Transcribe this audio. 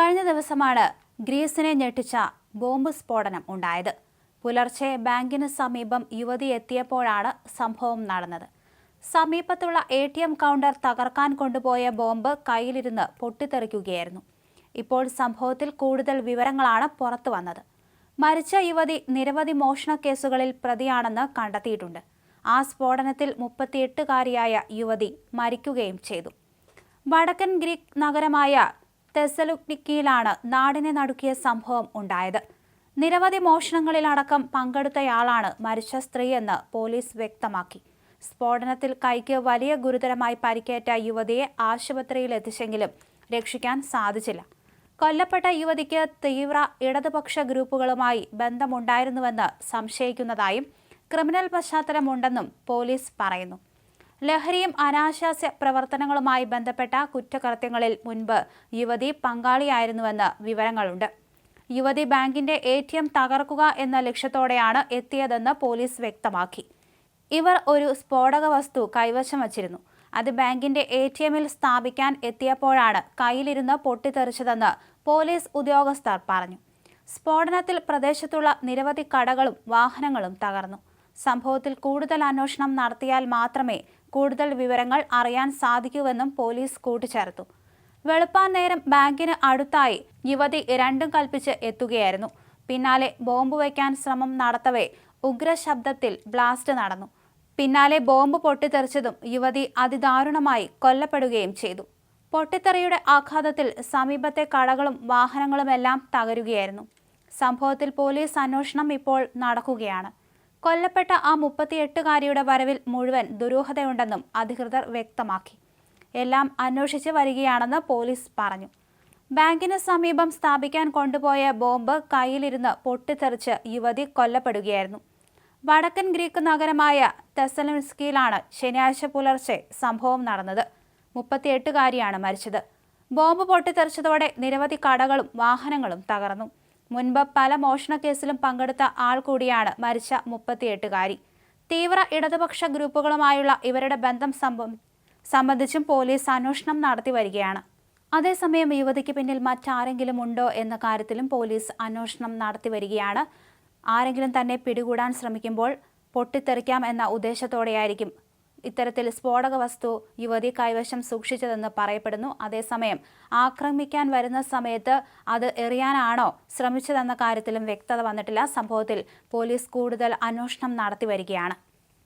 കഴിഞ്ഞ ദിവസമാണ് ഗ്രീസിനെ ഞെട്ടിച്ച ബോംബ് സ്ഫോടനം ഉണ്ടായത്. പുലർച്ചെ ബാങ്കിന് സമീപം യുവതി എത്തിയപ്പോഴാണ് സംഭവം നടന്നത്. സമീപത്തുള്ള എ ടി എം കൗണ്ടർ തകർക്കാൻ കൊണ്ടുപോയ ബോംബ് കയ്യിലിരുന്ന് പൊട്ടിത്തെറിക്കുകയായിരുന്നു. ഇപ്പോൾ സംഭവത്തിൽ കൂടുതൽ വിവരങ്ങളാണ് പുറത്തു വന്നത്. മരിച്ച യുവതി നിരവധി മോഷണ കേസുകളിൽ പ്രതിയാണെന്ന് കണ്ടെത്തിയിട്ടുണ്ട്. ആ സ്ഫോടനത്തിൽ മുപ്പത്തിയെട്ടുകാരിയായ യുവതി മരിക്കുകയും ചെയ്തു. വടക്കൻ ഗ്രീക്ക് നഗരമായ തെസലുക്നിക്കിയിലാണ് നാടിനെ നടുക്കിയ സംഭവം ഉണ്ടായത്. നിരവധി മോഷണങ്ങളിലടക്കം പങ്കെടുത്തയാളാണ് മരിച്ച സ്ത്രീയെന്ന് പോലീസ് വ്യക്തമാക്കി. സ്ഫോടനത്തിൽ കൈക്ക് വലിയ ഗുരുതരമായി പരിക്കേറ്റ യുവതിയെ ആശുപത്രിയിൽ എത്തിച്ചെങ്കിലും രക്ഷിക്കാൻ സാധിച്ചില്ല. കൊല്ലപ്പെട്ട യുവതിക്ക് തീവ്ര ഇടതുപക്ഷ ഗ്രൂപ്പുകളുമായി ബന്ധമുണ്ടായിരുന്നുവെന്ന് സംശയിക്കുന്നതായും ക്രിമിനൽ പശ്ചാത്തലമുണ്ടെന്നും പോലീസ് പറയുന്നു. ലഹരിയും അനാശാസ്യ പ്രവർത്തനങ്ങളുമായി ബന്ധപ്പെട്ട കുറ്റകൃത്യങ്ങളിൽ മുൻപ് യുവതി പങ്കാളിയായിരുന്നുവെന്ന് വിവരങ്ങളുണ്ട്. യുവതി ബാങ്കിന്റെ എ ടി എം തകർക്കുക എന്ന ലക്ഷ്യത്തോടെയാണ് എത്തിയതെന്ന് പോലീസ് വ്യക്തമാക്കി. ഇവർ ഒരു സ്ഫോടക വസ്തു കൈവശം വച്ചിരുന്നു. അത് ബാങ്കിന്റെ എ ടി എമ്മിൽ സ്ഥാപിക്കാൻ എത്തിയപ്പോഴാണ് കയ്യിലിരുന്ന് പൊട്ടിത്തെറിച്ചതെന്ന് പോലീസ് ഉദ്യോഗസ്ഥർ പറഞ്ഞു. സ്ഫോടനത്തിൽ പ്രദേശത്തുള്ള നിരവധി കടകളും വാഹനങ്ങളും തകർന്നു. സംഭവത്തിൽ കൂടുതൽ അന്വേഷണം നടത്തിയാൽ മാത്രമേ കൂടുതൽ വിവരങ്ങൾ അറിയാൻ സാധിക്കുമെന്നും പോലീസ് കൂട്ടിച്ചേർത്തു. വെളുപ്പാൻ നേരം ബാങ്കിന് അടുത്തായി യുവതി രണ്ടും കൽപ്പിച്ച് എത്തുകയായിരുന്നു. പിന്നാലെ ബോംബ് വയ്ക്കാൻ ശ്രമം നടത്തവേ ഉഗ്രശബ്ദത്തിൽ ബ്ലാസ്റ്റ് നടന്നു. പിന്നാലെ ബോംബ് പൊട്ടിത്തെറിച്ചതും യുവതി അതിദാരുണമായി കൊല്ലപ്പെടുകയും ചെയ്തു. പൊട്ടിത്തെറിയുടെ ആഘാതത്തിൽ സമീപത്തെ കടകളും വാഹനങ്ങളുമെല്ലാം തകരുകയായിരുന്നു. സംഭവത്തിൽ പോലീസ് അന്വേഷണം ഇപ്പോൾ നടക്കുകയാണ്. കൊല്ലപ്പെട്ട ആ മുപ്പത്തിയെട്ടുകാരിയുടെ വരവിൽ മുഴുവൻ ദുരൂഹതയുണ്ടെന്നും അധികൃതർ വ്യക്തമാക്കി. എല്ലാം അന്വേഷിച്ച് വരികയാണെന്ന് പോലീസ് പറഞ്ഞു. ബാങ്കിന് സമീപം സ്ഥാപിക്കാൻ കൊണ്ടുപോയ ബോംബ് കയ്യിലിരുന്ന് പൊട്ടിത്തെറിച്ച് യുവതി കൊല്ലപ്പെടുകയായിരുന്നു. വടക്കൻ ഗ്രീക്ക് നഗരമായ തെസലിൻസ്കിയിലാണ് ശനിയാഴ്ച പുലർച്ചെ സംഭവം നടന്നത്. മുപ്പത്തിയെട്ടുകാരിയാണ് മരിച്ചത്. ബോംബ് പൊട്ടിത്തെറിച്ചതോടെ നിരവധി കടകളും വാഹനങ്ങളും തകർന്നു. മുൻപ് പല മോഷണ കേസിലും പങ്കെടുത്ത ആൾ കൂടിയാണ് മരിച്ച മുപ്പത്തിയെട്ടുകാരി. തീവ്ര ഇടതുപക്ഷ ഗ്രൂപ്പുകളുമായുള്ള ഇവരുടെ ബന്ധം സംബന്ധിച്ചും പോലീസ് അന്വേഷണം നടത്തി വരികയാണ്. അതേസമയം യുവതിക്ക് പിന്നിൽ മറ്റാരെങ്കിലും ഉണ്ടോ എന്ന കാര്യത്തിലും പോലീസ് അന്വേഷണം നടത്തി വരികയാണ്. ആരെങ്കിലും തന്നെ പിടികൂടാൻ ശ്രമിക്കുമ്പോൾ പൊട്ടിത്തെറിക്കാം എന്ന ഉദ്ദേശത്തോടെയായിരിക്കും ഇത്തരത്തിൽ സ്ഫോടക വസ്തു യുവതി കൈവശം സൂക്ഷിച്ചതെന്ന് പറയപ്പെടുന്നു. അതേസമയം ആക്രമിക്കാൻ വരുന്ന സമയത്ത് അത് എറിയാനാണോ ശ്രമിച്ചതെന്ന കാര്യത്തിലും വ്യക്തത വന്നിട്ടില്ല. സംഭവത്തിൽ പോലീസ് കൂടുതൽ അന്വേഷണം നടത്തി വരികയാണ്.